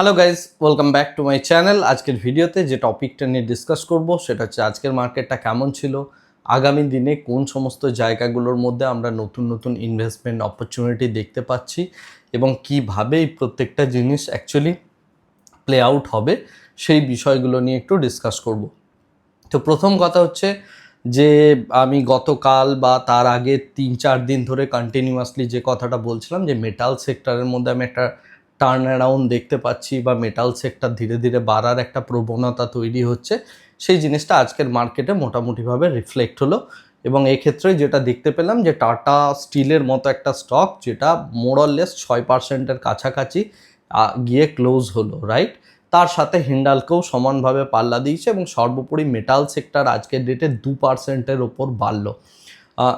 Hello guys welcome back to my channel আজকের ভিডিওতে যে টপিকটা নিয়ে ডিসকাস করব, সেটা হচ্ছে আজকের মার্কেটটা কেমন ছিল, আগামী দিনে কোন সমস্ত জায়গাগুলোর মধ্যে আমরা নতুন নতুন ইনভেস্টমেন্ট অপরচুনিটি দেখতে পাচ্ছি এবং কীভাবে এই প্রত্যেকটা জিনিস অ্যাকচুয়ালি প্লে আউট হবে, সেই বিষয়গুলো নিয়ে একটু ডিসকাস করব। তো প্রথম কথা হচ্ছে যে আমি গতকাল বা তার আগে তিন চার দিন ধরে কন্টিনিউয়াসলি যে কথাটা বলছিলাম যে মেটাল সেক্টরের মধ্যে আমি একটা টার্ন অ্যারাউন্ড দেখতে পাচ্ছি বা মেটাল সেক্টর ধীরে ধীরে বাড়ার একটা প্রবণতা তৈরি হচ্ছে, সেই জিনিসটা আজকের মার্কেটে মোটামুটিভাবে রিফ্লেক্ট হলো। এবং এক্ষেত্রে যেটা দেখতে পেলাম যে টাটা স্টিলের মতো একটা স্টক যেটা মোরললেস ছয় পার্সেন্টের কাছাকাছি গিয়ে ক্লোজ হলো রাইট তার সাথে হিন্ডালকেও সমানভাবে পাল্লা দিয়েছে এবং সর্বোপরি মেটাল সেক্টর আজকের ডেটে দু পার্সেন্টের ওপর বাড়লো।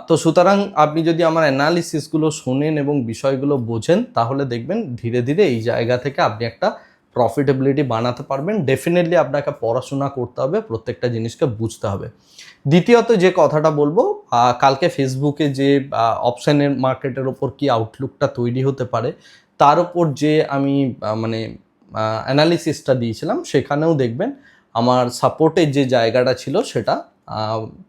তো সুতরাং আপনি যদি আমার অ্যানালিসিসগুলো শোনেন এবং বিষয়গুলো বোঝেন, তাহলে দেখবেন ধীরে ধীরে এই জায়গা থেকে আপনি একটা প্রফিটেবিলিটি বানাতে পারবেন। ডেফিনেটলি আপনাকে পড়াশোনা করতে হবে, প্রত্যেকটা জিনিসকে বুঝতে হবে। দ্বিতীয়ত যে কথাটা বলব কালকে ফেসবুকে যে অপশানের মার্কেটের ওপর কি আউটলুকটা তৈরি হতে পারে, তার উপর যে আমি মানে অ্যানালিসিসটা দিয়েছিলাম, সেখানেও দেখবেন আমার সাপোর্টের যে জায়গাটা ছিল সেটা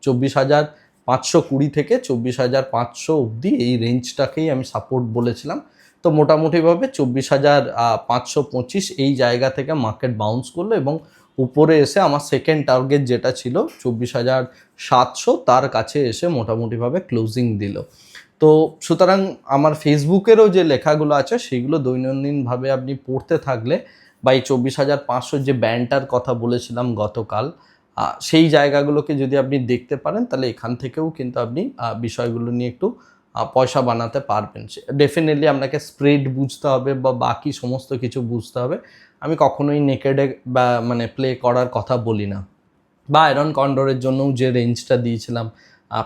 চব্বিশ হাজার পাঁচশো কুড়ি থেকে চব্বিশ হাজার পাঁচশো অবধি এই রেঞ্জটাকেই আমি সাপোর্ট বলেছিলাম। তো মোটামুটিভাবে চব্বিশ হাজার পাঁচশো পঁচিশ এই জায়গা থেকে মার্কেট বাউন্স করল এবং উপরে এসে আমার সেকেন্ড টার্গেট যেটা ছিল চব্বিশ হাজার সাতশো, তার কাছে এসে মোটামুটিভাবে ক্লোজিং দিল। তো সুতরাং আমার ফেসবুকেরও যে লেখাগুলো আছে, সেগুলো দৈনন্দিনভাবে আপনি পড়তে থাকলে বা এই চব্বিশ হাজার পাঁচশো যে ব্যান্ডটার কথা বলেছিলাম গতকাল সেই জায়গাগুলোকে যদি আপনি দেখতে পারেন, তাহলে এখান থেকেও কিন্তু আপনি বিষয়গুলো নিয়ে একটু পয়সা বানাতে পারবেন। ডেফিনেটলি আপনাকে স্প্রেড বুঝতে হবে বা বাকি সমস্ত কিছু বুঝতে হবে। আমি কখনোই নেকেডে বা মানে প্লে করার কথা বলি না। বা আয়রন কন্ডোরের জন্যও যে রেঞ্জটা দিয়েছিলাম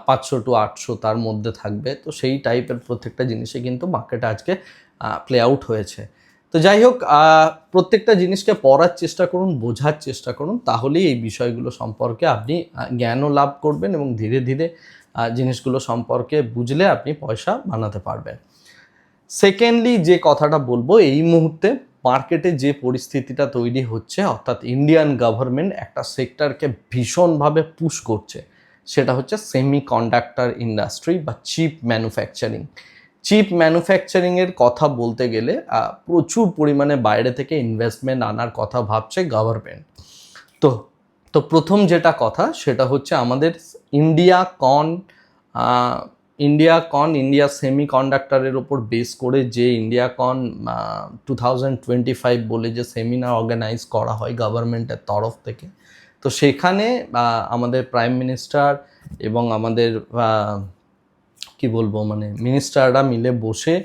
পাঁচশো টু আটশো তার মধ্যে থাকবে। তো সেই টাইপের প্রত্যেকটা জিনিসে কিন্তু মার্কেটে আজকে প্লে আউট হয়েছে। তো যাই হোক প্রত্যেকটা জিনিসকে পড়ার চেষ্টা করুন, বোঝার চেষ্টা করুন, তাহলেই এই বিষয়গুলো সম্পর্কে আপনি জ্ঞানও লাভ করবেন এবং ধীরে ধীরে জিনিসগুলো সম্পর্কে বুঝলে আপনি পয়সা বানাতে পারবেন। সেকেন্ডলি যে কথাটা বলব, এই মুহূর্তে মার্কেটে যে পরিস্থিতিটা তৈরি হচ্ছে, অর্থাৎ ইন্ডিয়ান গভর্নমেন্ট একটা সেক্টরকে ভীষণভাবে পুশ করছে, সেটা হচ্ছে সেমি কন্ডাক্টর ইন্ডাস্ট্রি বা চিপ ম্যানুফ্যাকচারিং চিপ ম্যানুফ্যাকচারিংয়ের কথা বলতে গেলে প্রচুর পরিমাণে বাইরে থেকে ইনভেস্টমেন্ট আনার কথা ভাবছে গভর্নমেন্ট তো তো প্রথম যেটা কথা সেটা হচ্ছে আমাদের ইন্ডিয়া কন ইন্ডিয়া কন ইন্ডিয়া সেমি কন্ডাক্টরের ওপর বেস করে যে ইন্ডিয়া কন টু থাউজেন্ড টোয়েন্টি ফাইভ বলে যে সেমিনার অর্গানাইজ করা হয় গভর্নমেন্টের তরফ থেকে। তো সেখানে আমাদের প্রাইম মিনিস্টার এবং আমাদের কি বলব মানে মিনিস্টাররা মিলে বসে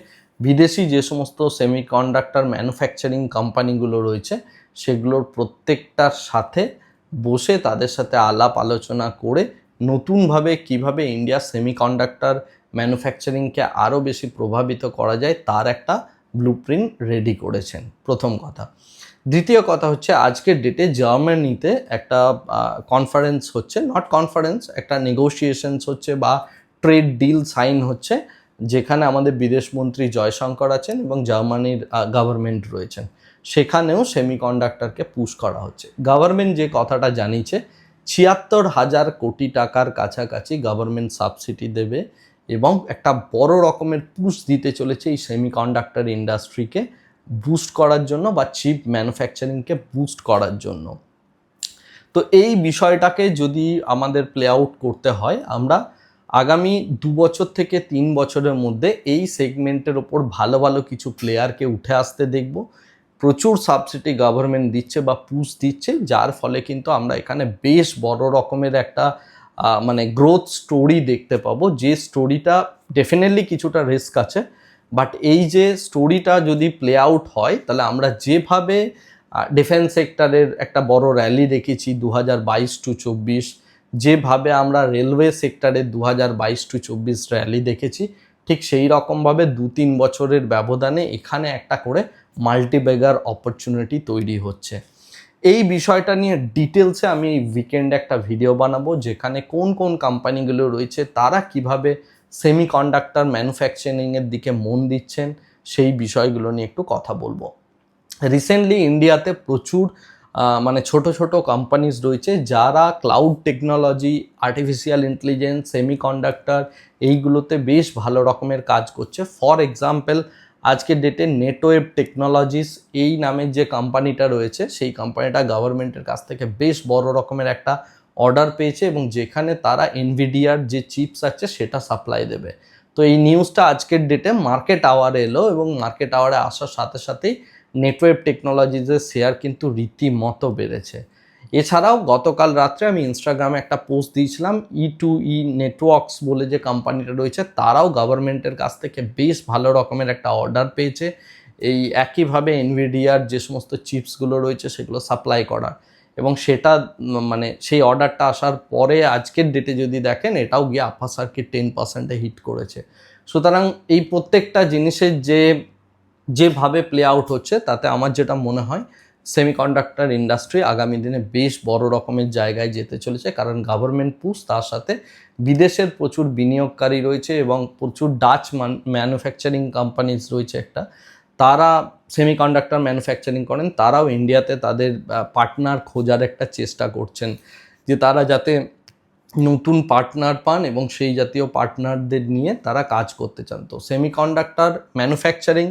বিদেশি যে সমস্ত সেমি কন্ডাক্টর ম্যানুফ্যাকচারিং কোম্পানিগুলো রয়েছে, সেগুলোর প্রত্যেকটার সাথে বসে তাদের সাথে আলাপ আলোচনা করে নতুনভাবে কীভাবে ইন্ডিয়া সেমি কন্ডাক্টর ম্যানুফ্যাকচারিংকে আরও বেশি প্রভাবিত করা যায়, তার একটা ব্লুপ্রিন্ট রেডি করেছেন। প্রথম কথা। দ্বিতীয় কথা হচ্ছে, আজকের ডেটে জার্মানিতে একটা কনফারেন্স হচ্ছে নট কনফারেন্স একটা নেগোসিয়েশনস হচ্ছে বা ট্রেড ডিল সাইন হচ্ছে, যেখানে আমাদের বিদেশমন্ত্রী জয়শঙ্কর আছেন এবং জার্মানির গভর্নমেন্ট রয়েছেন। সেখানেও সেমিকন্ডাক্টরকে পুশ করা হচ্ছে। গভর্নমেন্ট যে কথাটা জানিয়েছে, ছিয়াত্তর হাজার কোটি টাকার কাছাকাছি গভর্নমেন্ট সাবসিডি দেবে এবং একটা বড় রকমের পুশ দিতে চলেছে এই সেমিকন্ডাক্টর ইন্ডাস্ট্রিকে বুস্ট করার জন্য বা চিপ ম্যানুফ্যাকচারিংকে বুস্ট করার জন্য। তো এই বিষয়টাকে যদি আমাদের প্লে আউট করতে হয়, আমরা আগামী দু বছর থেকে তিন বছরের মধ্যে এই সেগমেন্টের ওপর ভালো ভালো কিছু প্লেয়ারকে উঠে আসতে দেখব। প্রচুর সাবসিডি গভর্নমেন্ট দিচ্ছে বা পুশ দিচ্ছে, যার ফলে কিন্তু আমরা এখানে বেশ বড় রকমের একটা মানে গ্রোথ স্টোরি দেখতে পাবো। যে স্টোরিটা ডেফিনেটলি কিছুটা রিস্ক আছে বাট এই যে স্টোরিটা যদি প্লে আউট হয়, তাহলে আমরা যেভাবে ডিফেন্স সেক্টরের একটা বড় র্যালি দেখেছি দু হাজার বাইশ টু চব্বিশ যেভাবে আমরা রেলওয়ে সেক্টরে দু হাজার বাইশ টু চব্বিশ র্যালি দেখেছি, ঠিক সেই রকমভাবে দু তিন বছরের ব্যবধানে এখানে একটা করে মাল্টিবেগার অপরচুনিটি তৈরি হচ্ছে। এই বিষয়টা নিয়ে ডিটেলসে আমি উইকেন্ডে একটা ভিডিও বানাবো, যেখানে কোন কোন কোম্পানিগুলো রয়েছে, তারা কীভাবে সেমি কন্ডাক্টর ম্যানুফ্যাকচারিংয়ের দিকে মন দিচ্ছেন, সেই বিষয়গুলো নিয়ে একটু কথা বলব। রিসেন্টলি ইন্ডিয়াতে প্রচুর মানে ছোট ছোট কোম্পানিজ রয়েছে যারা cloud technology artificial intelligence semiconductor এইগুলোতে বেশ ভালো রকমের কাজ করছে। ফর এক্সাম্পল আজকের ডেটে নেটওয়েব টেকনোলজিস এই নামের যে কোম্পানিটা রয়েছে, সেই কোম্পানিটা গভর্নমেন্টের কাছ থেকে বেশ বড় রকমের একটা অর্ডার পেয়েছে এবং যেখানে তারা এনভিডিয়ার যে চিপস আছে সেটা সাপ্লাই দেবে। তো এই নিউজটা আজকের ডেটে মার্কেট আওয়ারে এলো এবং মার্কেট আওয়ারে আসার সাথে সাথেই নেটওয়েব টেকনোলজিসের শেয়ার কিন্তু রীতিমতো বেড়েছে। এছাড়াও গতকাল রাত্রে আমি ইনস্টাগ্রামে একটা পোস্ট দিয়েছিলাম ই টু ই নেটওয়ার্কস বলে যে কোম্পানিটা রয়েছে, তারাও গভর্নমেন্টের কাছ থেকে বেশ ভালো রকমের একটা অর্ডার পেয়েছে। এই একইভাবে এনভিডিয়ার যে সমস্ত চিপসগুলো রয়েছে, সেগুলো সাপ্লাই করার এবং সেটা মানে সেই অর্ডারটা আসার পরে আজকের ডেটে যদি দেখেন, এটাও গিয়ে সার্কিট টেন পার্সেন্টে হিট করেছে। সুতরাং এই প্রত্যেকটা জিনিসের যে যেভাবে প্লে আউট হচ্ছে, তাতে আমার যেটা মনে হয় সেমিকন্ডাক্টর ইন্ডাস্ট্রি আগামী দিনে বেশ বড় রকমের জায়গায় যেতে চলেছে। কারণ গভর্নমেন্ট পুশ তার সাথে বিদেশের প্রচুর বিনিয়োগকারী রয়েছে এবং প্রচুর ডাচ ম্যানুফ্যাকচারিং কোম্পানিজ রয়েছে একটা। তারা সেমিকন্ডাক্টর ম্যানুফ্যাকচারিং করেন, তারাও ইন্ডিয়াতে তাদের পার্টনার খোঁজার একটা চেষ্টা করছেন। যে তারা যাতে নতুন পার্টনার পান এবং সেই জাতীয় পার্টনারদের নিয়ে তারা কাজ করতে চান। তো semiconductor manufacturing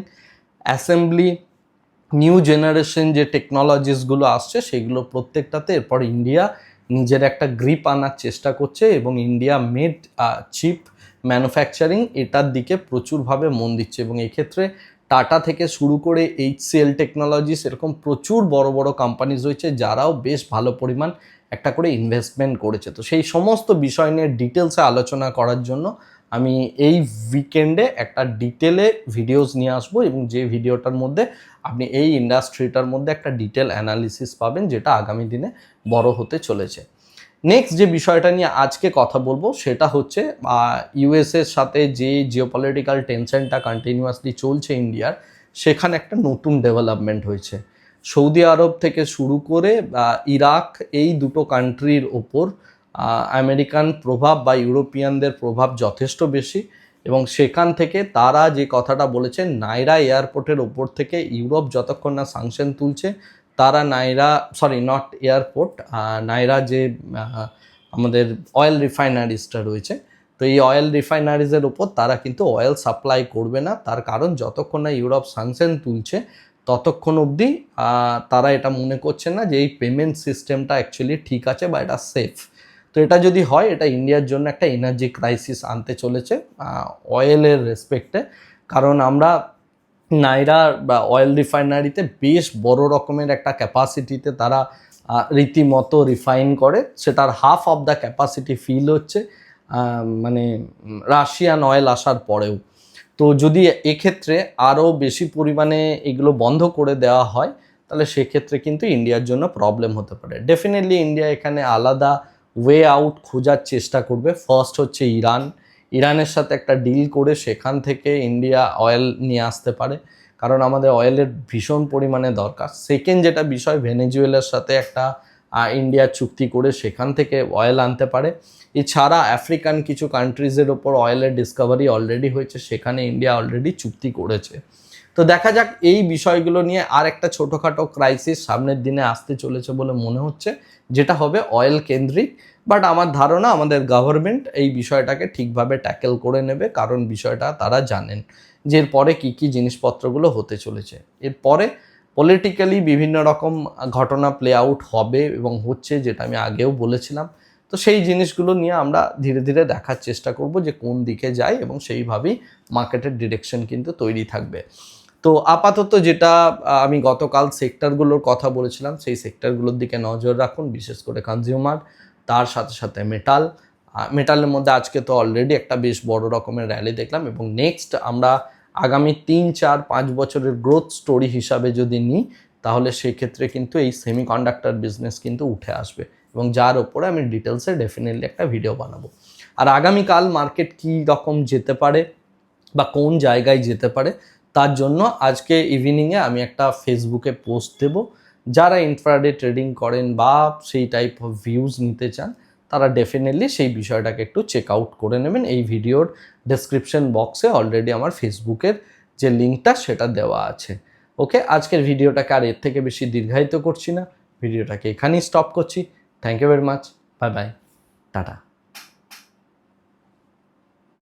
assembly, new generation যে টেকনোলজিসগুলো আসছে, সেগুলো প্রত্যেকটাতে এরপর ইন্ডিয়া নিজের একটা গ্রিপ আনার চেষ্টা করছে এবং ইন্ডিয়া মেড চিপ ম্যানুফ্যাকচারিং এটার দিকে প্রচুরভাবে মন দিচ্ছে এবং এক্ষেত্রে টাটা থেকে শুরু করে এইচসিএল টেকনোলজিস এরকম প্রচুর বড় বড় কোম্পানিজ রয়েছে যারাও বেশ ভালো পরিমাণ একটা করে ইনভেস্টমেন্ট করেছে। তো সেই সমস্ত বিষয় নিয়ে ডিটেলসে আলোচনা করার জন্য আমি এই উইকেন্ডে একটা ডিটেলে ভিডিওস নিয়ে আসব এবং যে ভিডিওটার মধ্যে আপনি এই ইন্ডাস্ট্রিটার মধ্যে একটা ডিটেল অ্যানালিসিস পাবেন যেটা আগামী দিনে বড় হতে চলেছে। নেক্সট যে বিষয়টা নিয়ে আজকে কথা বলব সেটা হচ্ছে ইউএসএর সাথে যে জিওপলিটিক্যাল টেনশনটা কন্টিনিউয়াসলি চলছে ইন্ডিয়ার সেখানে একটা নতুন ডেভেলপমেন্ট হয়েছে। সৌদি আরব থেকে শুরু করে ইরাক এই দুটো কান্ট্রির ওপর আমেরিকান প্রভাব বা ইউরোপিয়ানদের প্রভাব যথেষ্ট বেশি এবং সেখান থেকে তারা যে কথাটা বলেছেন নাইরা এয়ারপোর্টের ওপর থেকে ইউরোপ যতক্ষণ না সাংশন তুলছে, তারা Nayara sorry not airport Nayara যে আমাদের অয়েল রিফাইনারিজটা রয়েছে, তো এই অয়েল রিফাইনারিজের ওপর তারা কিন্তু অয়েল সাপ্লাই করবে না। তার কারণ যতক্ষণ না ইউরোপ সাংশন তুলছে, ততক্ষণ অবধি তারা এটা মনে করছে না যে এই পেমেন্ট সিস্টেমটা অ্যাকচুয়ালি ঠিক আছে বা এটা সেফ তো এটা যদি হয়, এটা ইন্ডিয়ার জন্য একটা এনার্জি ক্রাইসিস আনতে চলেছে অয়েলের রেসপেক্টে কারণ আমরা নাইরা বা অয়েল রিফাইনারিতে বেশ বড় রকমের একটা ক্যাপাসিটিতে তারা রীতিমতো রিফাইন করে। সেটার half of the capacity fill হচ্ছে মানে রাশিয়ান অয়েল আসার পরেও। তো যদি এক্ষেত্রে আরও বেশি পরিমাণে এগুলো বন্ধ করে দেওয়া হয়, তাহলে সেক্ষেত্রে কিন্তু ইন্ডিয়ার জন্য প্রবলেম হতে পারে। ডেফিনেটলি ইন্ডিয়া এখানে আলাদা ওয়ে আউট খোঁজার চেষ্টা করবে। ফার্স্ট হচ্ছে ইরান। ইরানের সাথে একটা ডিল করে সেখান থেকে ইন্ডিয়া অয়েল নিয়ে আসতে পারে। কারণ আমাদের অয়েলের ভীষণ পরিমাণে দরকার। সেকেন্ড যেটা বিষয় ভেনেজুয়েলার সাথে একটা ইন্ডিয়া চুক্তি করে সেখান থেকে অয়েল আনতে পারে। এছাড়া আফ্রিকান কিছু কান্ট্রিজের ওপর অয়েলের ডিসকভারি অলরেডি হয়েছে। সেখানে ইন্ডিয়া অলরেডি চুক্তি করেছে। তো দেখা যাক এই বিষয়গুলো নিয়ে আর একটা ছোটোখাটো ক্রাইসিস সামনের দিনে আসতে চলেছে বলে মনে হচ্ছে, যেটা হবে অয়েল কেন্দ্রিক। বাট আমার ধারণা আমাদের গভর্নমেন্ট এই বিষয়টাকে ঠিকভাবে ট্যাকেল করে নেবে, কারণ বিষয়টা তারা জানেন যে এরপরে কী কী জিনিসপত্রগুলো হতে চলেছে। এরপরে পলিটিক্যালি বিভিন্ন রকম ঘটনা প্লে আউট হবে এবং হচ্ছে যেটা আমি আগেও বলেছিলাম তো সেই জিনিসগুলো নিয়ে আমরা ধীরে ধীরে দেখার চেষ্টা করব যে কোন দিকে যায় এবং সেইভাবেই মার্কেটের ডিরেকশন কিন্তু তৈরি থাকবে। তো আপাতত যেটা আমি গতকাল সেক্টরগুলোর কথা বলেছিলাম, সেই সেক্টরগুলোর দিকে নজর রাখুন, বিশেষ করে কনজিউমার তার সাথে সাথে মেটাল মেটালের মধ্যে আজকে তো অলরেডি একটা বেশ বড় রকমের র্যালি দেখলাম এবং নেক্সট আমরা আগামী তিন, চার, পাঁচ বছরের গ্রোথ স্টোরি হিসাবে যদি নিই, তাহলে সেক্ষেত্রে কিন্তু এই সেমিকন্ডাক্টর বিজনেস কিন্তু উঠে আসবে। এবং যার ওপরে আমি ডিটেলসে ডেফিনেটলি একটা ভিডিও বানাবো। আর আগামীকাল মার্কেট কী রকম যেতে পারে বা কোন জায়গায় যেতে পারে, তার জন্য আজকে ইভিনিংয়ে আমি একটা ফেসবুকে পোস্ট দেব। যারা ইনফ্রাডে ট্রেডিং করেন বা সেই টাইপ অফ ভিউজ নিতে চান, তারা ডেফিনেটলি সেই বিষয়টাকে একটু চেক আউট করে নেবেন। এই ভিডিওর ডেসক্রিপশন বক্সে অলরেডি আমার ফেসবুকের যে লিঙ্কটা সেটা দেওয়া আছে। ওকে আজকের ভিডিওটাকে আর এর থেকে বেশি দীর্ঘায়িত করছি না। ভিডিওটাকে এখানেই স্টপ করছি। Thank you very much bye bye tata